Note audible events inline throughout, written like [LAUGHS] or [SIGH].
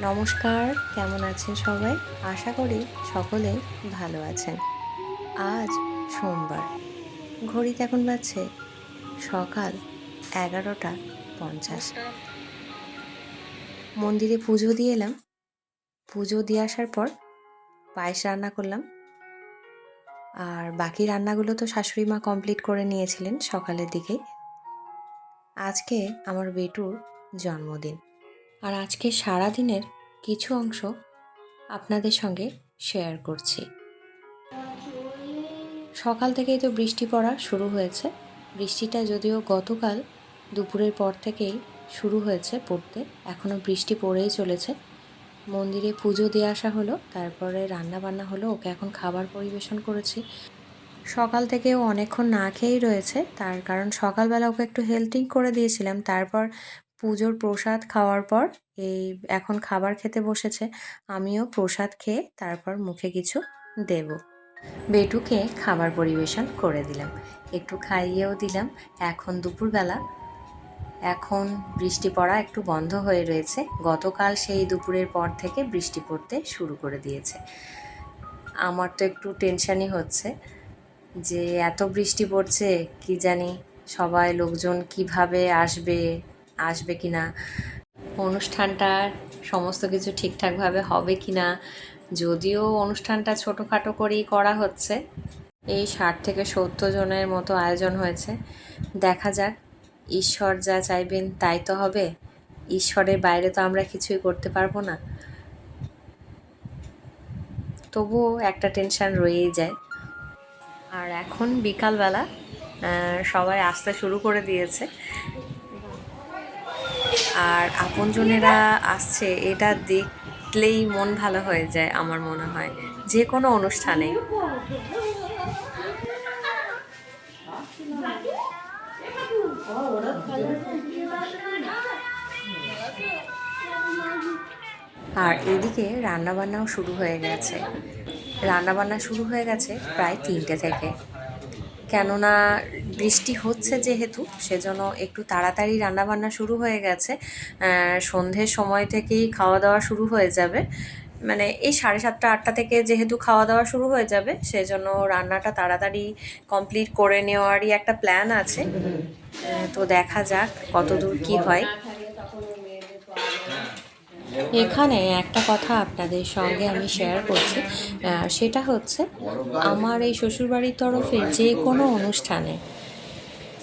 নমস্কার, কেমন আছেন সবাই? আশা করি সকলে ভালো আছেন। আজ সোমবার। ঘড়িতে এখন বাজছে সকাল এগারোটা পঞ্চাশ। মন্দিরে পুজো দিয়ে এলাম। পুজো দিয়ে আসার পর পায়েস রান্না করলাম। আর বাকি রান্নাগুলো তো শাশুড়ি মা কমপ্লিট করে নিয়েছিলেন সকালের দিকে আজকে আমার বেটুর জন্মদিন। আর আজকে সারা দিনের কিছু অংশ আপনাদের সঙ্গে শেয়ার করছি। সকাল থেকেই তো বৃষ্টি পড়া শুরু হয়েছে। বৃষ্টিটা যদিও গতকাল দুপুরের পর থেকেই শুরু হয়েছে পড়তে এখনও বৃষ্টি পড়েই চলেছে। মন্দিরে পুজো দিয়ে আসা হলো, তারপরে রান্না বান্না হলো, ওকে এখন খাবার পরিবেশন করেছি। সকাল থেকে ও অনেকক্ষণ না খেয়েই রয়েছে, তার কারণ সকালবেলা ওকে একটু হেল্পিং করে দিয়েছিলাম, তারপর পুজোর প্রসাদ খাওয়ার পর, এই এখন খাবার খেতে বসেছে, আমিও প্রসাদ খেয়ে তারপর মুখে কিছু দেব। বেটুকে খাবার পরিবেশন করে দিলাম, একটু খাইয়েও দিলাম। এখন দুপুরবেলা, এখন বৃষ্টি পড়া একটু বন্ধ হয়ে রয়েছে, গতকাল সেই দুপুরের পর থেকে বৃষ্টি পড়তে শুরু করে দিয়েছে। আমার তো একটু টেনশানই হচ্ছে যে এত বৃষ্টি পড়ছে, কি জানি সবাই লোকজন কীভাবে আসবে আসবে কি না? অনুষ্ঠানটা সমস্ত কিছু ঠিকঠাকভাবে হবে কি না? যদিও অনুষ্ঠানটা ছোটোখাটো করেই করা হচ্ছে। এই ষাট থেকে সত্তর জনের মতো আয়োজন হয়েছে। দেখা যাক, ঈশ্বর যা চাইবেন তাই তো হবে। ঈশ্বরের বাইরে তো আমরা কিছুই করতে পারব না। তবুও একটা টেনশন রয়েই যায়। আর এখন বিকালবেলা সবাই আসতে শুরু করে দিয়েছে। আর আপনজনেরা আসছে, এটা দেখলেই মন ভালো হয়ে যায় আমার মনে হয়। যে কোনো অনুষ্ঠানে। আর এদিকে রান্নাবান্নাও শুরু হয়ে গেছে। রান্নাবান্না শুরু হয়ে গেছে প্রায় তিনটে থেকে। কেননা বৃষ্টি হচ্ছে যেহেতু, সেজন্য একটু তাড়াতাড়ি রান্নাবান্না শুরু হয়ে গেছে। সন্ধ্যের সময় থেকেই খাওয়া দাওয়া শুরু হয়ে যাবে। মানে এই সাড়ে সাতটা, আটটা থেকে যেহেতু খাওয়া দাওয়া শুরু হয়ে যাবে, সেজন্য রান্নাটা তাড়াতাড়ি কমপ্লিট করে নেওয়ারই একটা প্ল্যান আছে। তো দেখা যাক কতদূর কি হয়। এখানে একটা কথা আপনাদের সঙ্গে আমি শেয়ার করছি। সেটা হচ্ছে, আমার এই শ্বশুরবাড়ির তরফে যে কোনো অনুষ্ঠানে,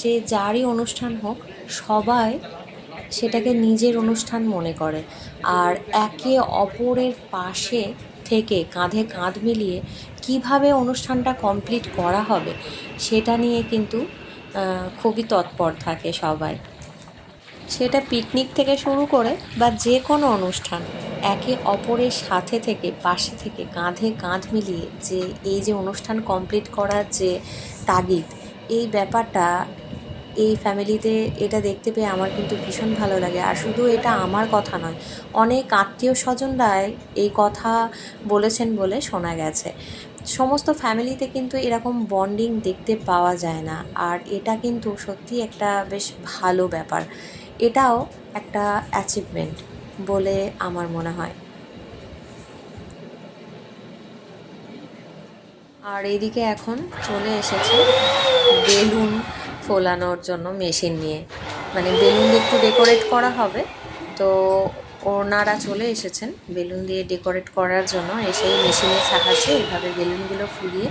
যে যারই অনুষ্ঠান হোক, সবাই সেটাকে নিজের অনুষ্ঠান মনে করে। আর একে অপরের পাশে থেকে কাঁধে কাঁধ মিলিয়ে কীভাবে অনুষ্ঠানটা কমপ্লিট করা হবে, সেটা নিয়ে কিন্তু খুবই তৎপর থাকে সবাই। সেটা পিকনিক থেকে শুরু করে বা যে কোনো অনুষ্ঠান, একে অপরের সাথে থেকে, পাশে থেকে, কাঁধে কাঁধ মিলিয়ে যে এই যে অনুষ্ঠান কমপ্লিট করার যে তাগিদ, এই ব্যাপারটা এই ফ্যামিলিতে এটা দেখতে পেয়ে আমার কিন্তু ভীষণ ভালো লাগে। আর শুধু এটা আমার কথা নয়, অনেক আত্মীয় স্বজনরাই এই কথা বলেছেন বলে শোনা গেছে। সমস্ত ফ্যামিলিতে কিন্তু এরকম বন্ডিং দেখতে পাওয়া যায় না। আর এটা কিন্তু সত্যি একটা বেশ ভালো ব্যাপার। এটাও একটা অ্যাচিভমেন্ট বলে আমার মনে হয়। আর এদিকে এখন চলে এসেছে বেলুন ফোলানোর জন্য মেশিন নিয়ে। মানে বেলুন একটু ডেকোরেট করা হবে। তো ওনারা চলে এসেছেন বেলুন দিয়ে ডেকোরেট করার জন্য। এসেই মেশিনের সাহায্যে এইভাবে বেলুনগুলো ফুলিয়ে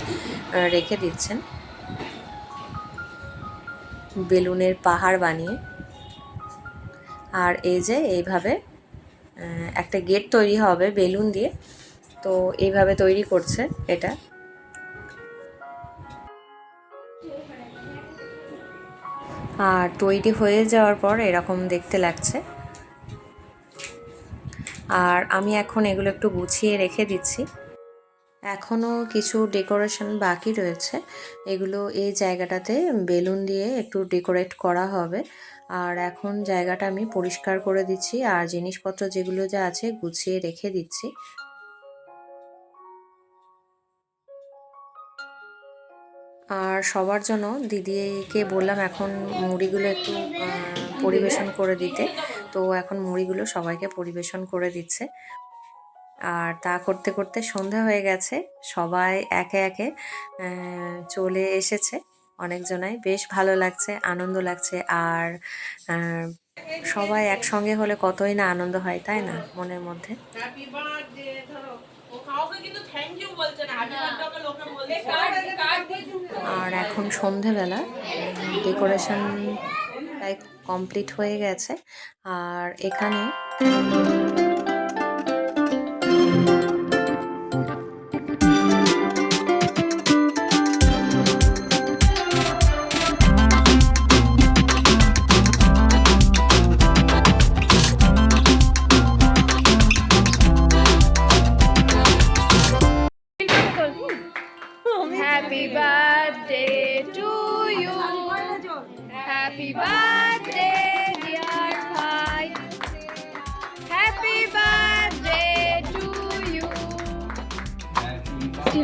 রেখে দিচ্ছেন। বেলুনের পাহাড় বানিয়ে। আর এই যে এইভাবে একটা গেট তৈরি হবে বেলুন দিয়ে। তো এইভাবে তৈরি করছে এটা। আর তৈরি হয়ে যাওয়ার পর এরকম দেখতে লাগছে। আর আমি এখন এগুলো একটু গুছিয়ে রেখে দিচ্ছি। এখনও কিছু ডেকোরেশন বাকি রয়েছে। এগুলো এই জায়গাটাতে বেলুন দিয়ে একটু ডেকোরেট করা হবে। আর এখন জায়গাটা আমি পরিষ্কার করে দিচ্ছি আর জিনিসপত্র যেগুলো যা আছে গুছিয়ে রেখে দিচ্ছি। আর সবার জন্য দিদিকে বললাম এখন মুড়িগুলো একটু পরিবেশন করে দিতে। তো এখন মুড়িগুলো সবাইকে পরিবেশন করে দিচ্ছে। আর তা করতে করতে সন্ধ্যা হয়ে গেছে। সবাই একে একে চলে এসেছে। অনেকজনাই। বেশ ভালো লাগছে আনন্দ লাগছে। আর সবাই একসঙ্গে হলে কতই না আনন্দ হয় তাই না মনের মধ্যে? হ্যাপি বার্থডে ধরো। ও কাউকে কিন্তু থ্যাংক ইউ বলছে না। হ্যাপি বার্থডে ওকে লোকে বলছে। আর এখন সন্ধেবেলা। ডেকোরেশন প্রায় কমপ্লিট হয়ে গেছে। আর এখানে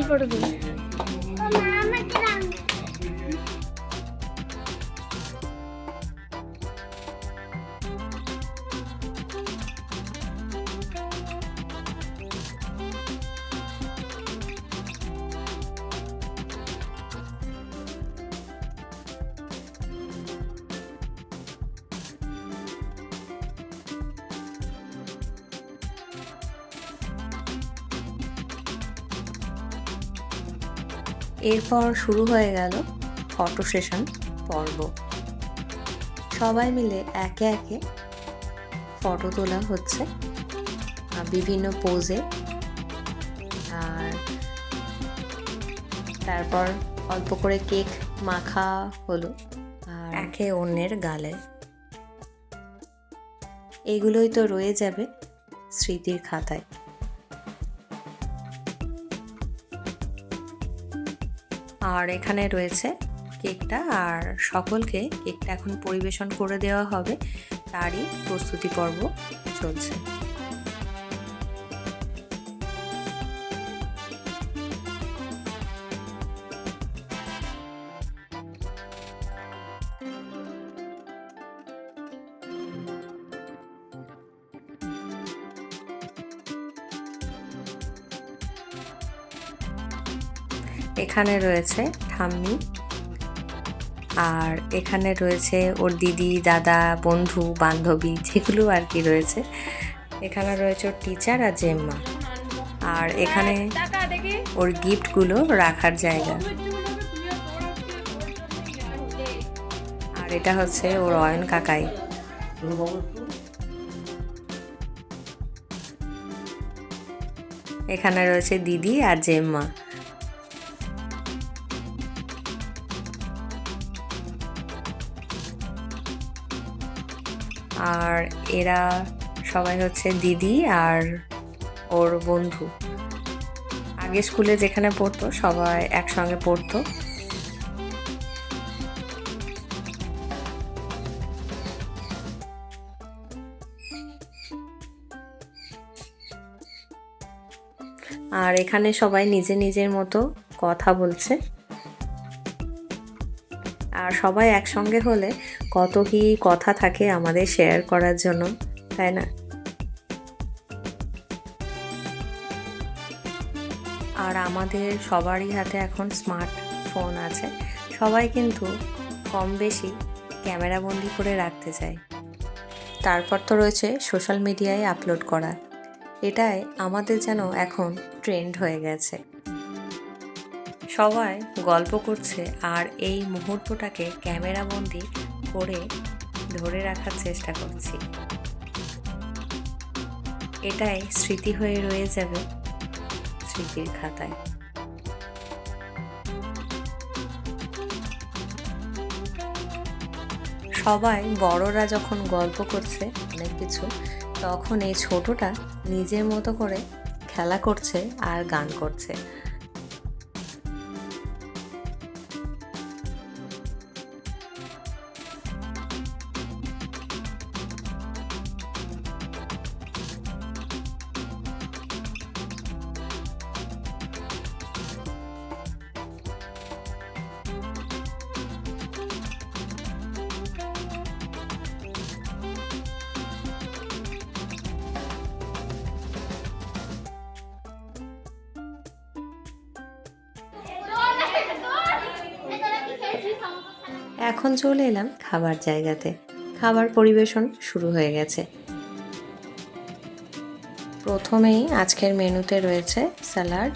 पड़ गई এরপর শুরু হয়ে গেল ফটো সেশন পর্ব। সবাই মিলে একে একে ফটো তোলা হচ্ছে বিভিন্ন পোজে আর তারপর অল্প করে কেক মাখা হলো আর একে অন্যের গালে। এগুলোই তো রয়ে যাবে স্মৃতির খাতায়। আর এখানে রয়েছে কেকটা আর সকলকে কেকটা এখন পরিবেশন করে দেওয়া হবে। তারই প্রস্তুতি পর্ব চলছে। এখানে রয়েছে ঠাম্মি। আর এখানে রয়েছে ওর দিদি, দাদা, বন্ধু, বান্ধবী, যেগুলো আর কি রয়েছে। এখানে রয়েছে ওর টিচার আর জেম্মা। আর এখানে ওর গিফটগুলো রাখার জায়গা। আর এটা হচ্ছে ওর অয়ন কাকাই। এখানে রয়েছে দিদি আর জেম্মা। আর এরা সবাই হচ্ছে দিদি আর ওর বন্ধু। আগে স্কুলে যেখানে পড়তো, সবাই একসঙ্গে পড়তো। আর এখানে সবাই নিজে নিজের মতো কথা বলছে। আর সবাই একসঙ্গে হলে কত কি কথা থাকে আমাদের শেয়ার করার জন্য, তাই না? আর আমাদের সবারই হাতে এখন স্মার্ট ফোন আছে। সবাই কিন্তু কম বেশি ক্যামেরা বন্দি করে রাখতে চায়। তারপর তো রয়েছে সোশ্যাল মিডিয়ায় আপলোড করা। এটাই আমাদের যেন এখন ট্রেন্ড হয়ে গেছে। সবাই গল্প করছে আর এই মুহূর্তটাকে ক্যামেরা বন্দি করে ধরে রাখার চেষ্টা করছি। এটাই স্মৃতি হয়ে রয়ে যাবে স্মৃতির খাতায়। সবাই বড়রা যখন গল্প করছে অনেক কিছু, তখন এই ছোটটা নিজের মতো করে খেলা করছে আর গান করছে। এখন চলে এলাম খাবার জায়গাতে। খাবার পরিবেশন শুরু হয়ে গেছে। প্রথমেই আজকের মেনুতে রয়েছে স্যালাড,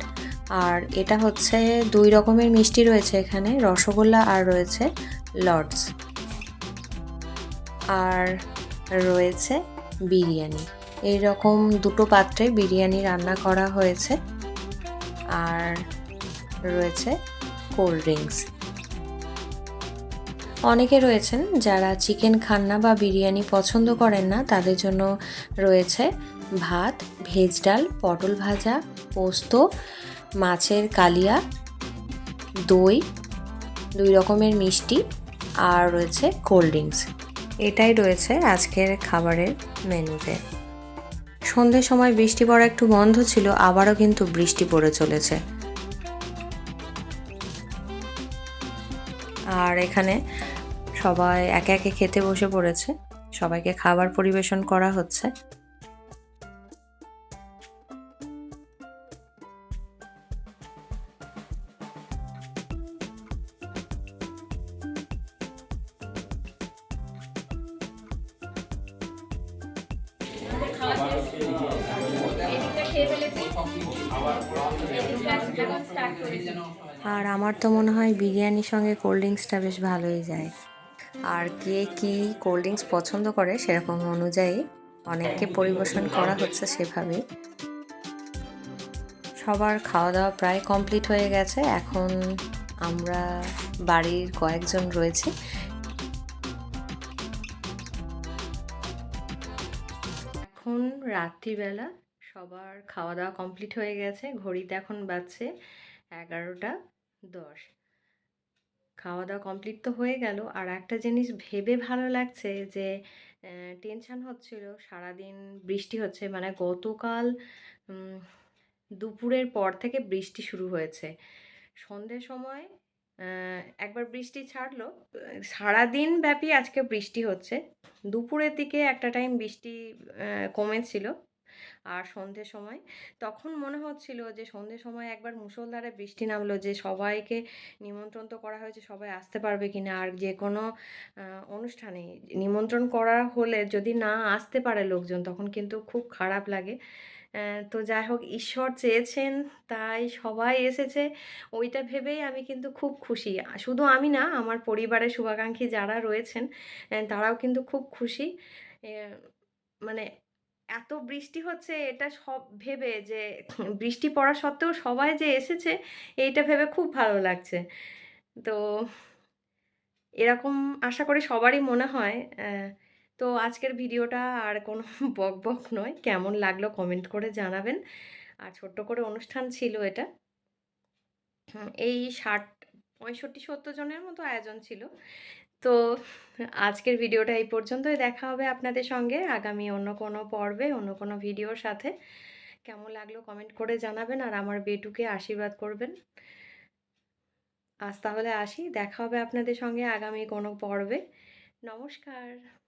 আর এটা হচ্ছে দুই রকমের মিষ্টি রয়েছে এখানে, রসগোল্লা আর রয়েছে লর্ডস। আর রয়েছে বিরিয়ানি। এই রকম দুটো পাত্রে বিরিয়ানি রান্না করা হয়েছে। আর রয়েছে কোল্ড ড্রিঙ্কস। অনেকে রয়েছেন যারা চিকেন খান না বা বিরিয়ানি পছন্দ করেন না, তাদের জন্য রয়েছে ভাত, ভেজ ডাল, পটল ভাজা, পোস্ত, মাছের কালিয়া, দই, দুই রকমের মিষ্টি আর রয়েছে কোল্ড ড্রিঙ্কস। এটাই রয়েছে আজকের খাবারের মেনুতে। সন্ধ্যের সময় বৃষ্টি পড়া একটু বন্ধ ছিল, আবারও কিন্তু বৃষ্টি পড়ে চলেছে। আর এখানে সবাই একে একে খেতে বসে পড়েছে। সবাইকে খাবার পরিবেশন করা হচ্ছে। আর আমার তো মনে হয় বিরিয়ানির সঙ্গে কোল্ড ড্রিঙ্কসটা বেশ ভালোই যায়। আর কে কি কোল্ড ড্রিঙ্কস পছন্দ করে সেরকম অনুযায়ী অনেককে পরিবেশন করা হচ্ছে সেভাবেই। সবার খাওয়া দাওয়া প্রায় কমপ্লিট হয়ে গেছে। এখন আমরা বাড়ির কয়েকজন রয়েছে। এখন রাত্রিবেলা সবার খাওয়া দাওয়া কমপ্লিট হয়ে গেছে। ঘড়িতে এখন বাজছে এগারোটা দশ। খাওয়া দাওয়া কমপ্লিট তো হয়ে গেল। আর একটা জিনিস ভেবে ভালো লাগছে যে টেনশন হচ্ছিল, সারাদিন বৃষ্টি হচ্ছে মানে গতকাল দুপুরের পর থেকে বৃষ্টি শুরু হয়েছে। সন্ধ্যের সময় একবার বৃষ্টি ছাড়লো। সারাদিন ব্যাপী আজকে বৃষ্টি হচ্ছে। দুপুরের দিকে একটা টাইম বৃষ্টি কমেছিল। আর সন্ধ্যের সময়। তখন মনে হচ্ছিল যে সন্ধ্যের সময় একবার মুষলধারে বৃষ্টি নামলো যে সবাইকে নিমন্ত্রণ তো করা হয়েছে, সবাই আসতে পারবে কি না আর যে কোনো অনুষ্ঠানে নিমন্ত্রণ করা হলে যদি না আসতে পারে লোকজন, তখন কিন্তু খুব খারাপ লাগে। তো যাই হোক, ঈশ্বর চেয়েছেন, তাই সবাই এসেছে। ওইটা ভেবেই আমি কিন্তু খুব খুশি। শুধু আমি না, আমার পরিবারের শুভাকাঙ্ক্ষী যারা রয়েছেন তারাও কিন্তু খুব খুশি। মানে এত বৃষ্টি হচ্ছে, এটা সব ভেবে যে, বৃষ্টি পড়া সত্ত্বেও সবাই যে এসেছে, এইটা ভেবে খুব ভালো লাগছে। তো এরকম আশা করি সবারই মনে হয়। তো আজকের ভিডিওটা আর কোনো [LAUGHS] বক বক নয়, কেমন লাগল কমেন্ট করে জানাবেন। আর ছোট্ট করে অনুষ্ঠান ছিল এটা। এই ষাট, পঁয়ষট্টি, সত্তর জনের মতো আয়োজন ছিল। তো আজকের ভিডিওটা এই পর্যন্তই। দেখা হবে আপনাদের সঙ্গে আগামী অন্য কোনো পর্বে, অন্য কোনো ভিডিওর সাথে। কেমন লাগল কমেন্ট করে জানাবেন আর আমার বেটুকে আশীর্বাদ করবেন। আজ তাহলে আসি। দেখা হবে আপনাদের সঙ্গে আগামী কোনো পর্বে। নমস্কার।